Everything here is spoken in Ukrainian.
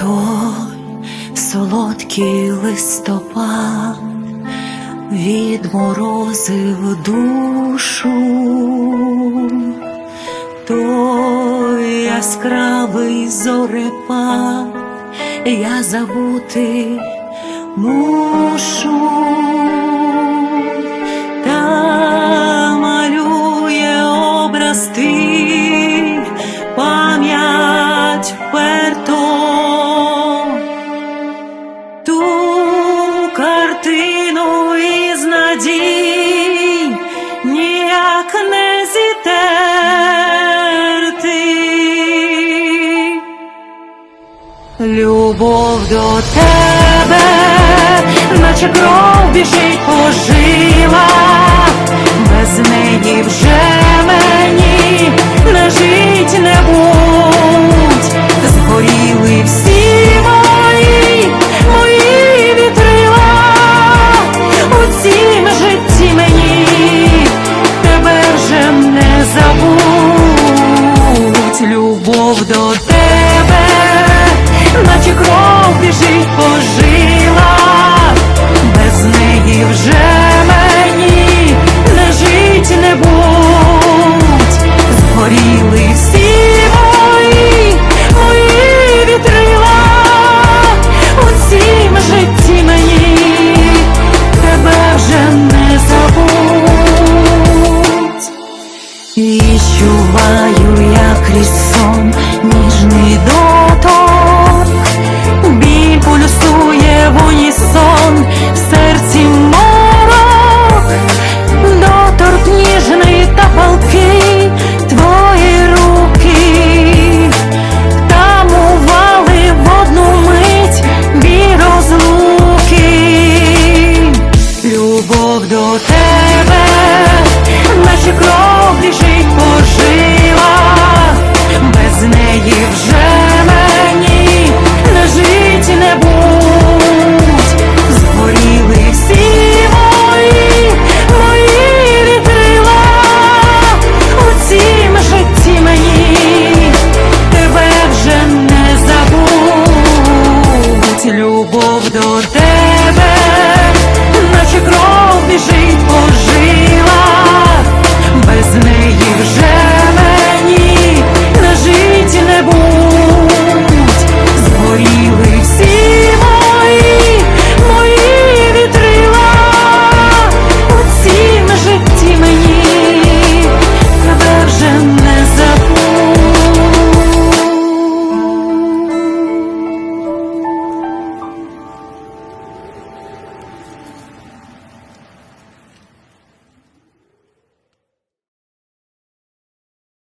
той солодкий листопад відморозив душу, той яскравий зорепад я забути мушу. Любов до тебе, наче кров біжить по жилах, без неї вже мені не жить не будь, згоріли всі мої, мої вітрила. У цім житті мені тебе вже не забудь, любов до тебе. açık до тебе, наче кров біжить.